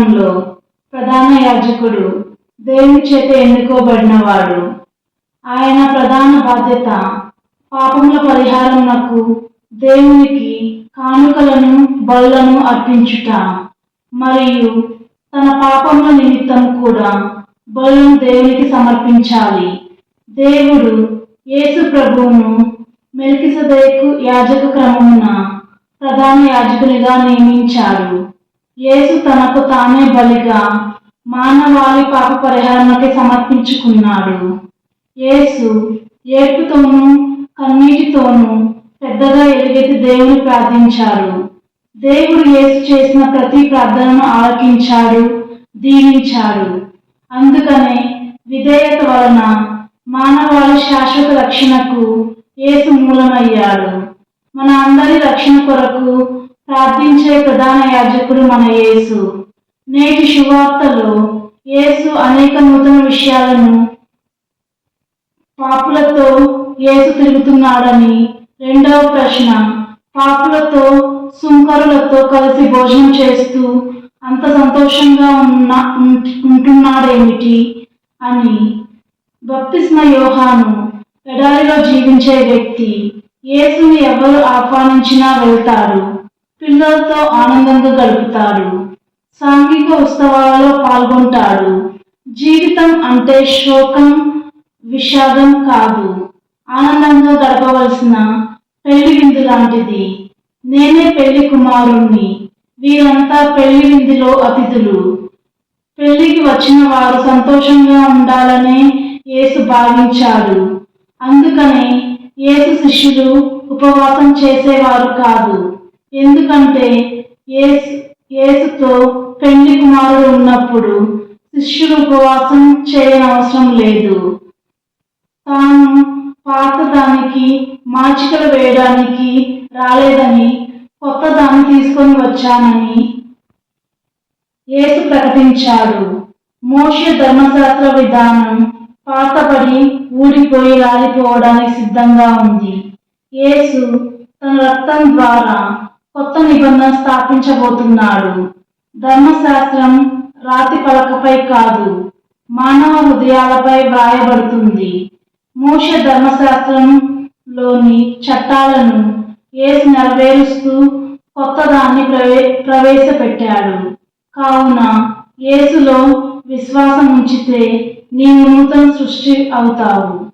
ఈ ప్రధాన యాజకుడు దేవుని చేత ఎన్నుకోబడినవాడు. ఆయన ప్రధాన బాధ్యత పాపముల పరిహారమునకు దేవునికి కానుకలను బలులను అర్పించుట. మరియు తన పాపముల నిమిత్తం కూడా బలులను దేవునికి సమర్పించాలి. దేవుడు యేసు ప్రభువును మెల్కిసదేకు యాజక క్రమమున ప్రధాన యాజకునిగా నియమించారు యేసు తనకు తానే బలిగా మానవాళి పాప పరిహారానికి సమర్పించుకున్నాడు. యేసు ఏడుపుతోనూ కన్నీటితోనూ పెద్దగా ఎలుగెత్తి దేవుని ప్రార్థించారు దేవుడు యేసు చేసిన ప్రతి ప్రార్థనను ఆలకించాడు దీవించాడు. అందుకనే విధేయత వలన మానవాళి శాశ్వత రక్షణకు యేసు మూలమయ్యాడు. మన అందరి రక్షణ కొరకు ప్రార్థించే ప్రధాన యాజకుడు మన యేసు. నేటి శువార్తలో యేసు అనేక నూతన విషయాలను పాపులతో యేసు తిరుగుతున్నాడని రెండవ ప్రశ్న పాపులతో సుంకరులతో కలిసి భోజనం చేస్తూ అంత సంతోషంగా ఉన్న ఉంటున్నాడేమిటి అని బప్తిస్మ యోహాను ఎడారిలో జీవించే వ్యక్తి యేసుని ఎవరు ఆహ్వానించినా వెళ్తాడు. పిల్లలతో ఆనందంగా గడుపుతాడు. సాంఘిక ఉత్సవాలలో పాల్గొంటాడు. జీవితం అంటే శోకం విషాదం కాదు. ఆనందంగా గడపవలసిన పెళ్ళి విందు లాంటిది. నేనే పెళ్ళి కుమారుణ్ణి. వీరంతా పెళ్ళి విందులో అతిథులు. పెళ్ళికి వచ్చిన వారు సంతోషంగా ఉండాలనే యేసు భావించాడు. అందుకనే యేసు శిష్యులు ఉపవాసం చేసేవారు కాదు. ఎందుకంటే ఏసు ఏసుతో పెళ్ళి కుమారుడు ఉన్నప్పుడు శిష్యులు ఉపవాసం చేయనవసరం లేదు. తాను పాతదానికి మాచికలు వేయడానికి రాలేదని కొత్త దాన్ని తీసుకొని వచ్చానని యేసు ప్రకటించాడు. మోషే ధర్మశాస్త్ర విధానం పాతపడి ఊడిపోయి రాలిపోవడానికి సిద్ధంగా ఉంది. యేసు తన రక్తం ద్వారా కొత్త నిబంధన స్థాపించబోతున్నాడు. ధర్మశాస్త్రం రాతి పలకపై కాదు మానవ హృదయాలపై వ్రాయబడుతుంది. మోష ధర్మశాస్త్రంలోని చట్టాలను ఏసు నెరవేరుస్తూ కొత్తదాన్ని ప్రవే ప్రవేశపెట్టాడు. కావున యేసులో విశ్వాసం ఉంచితే నీవు నూతన సృష్టి అవుతావు.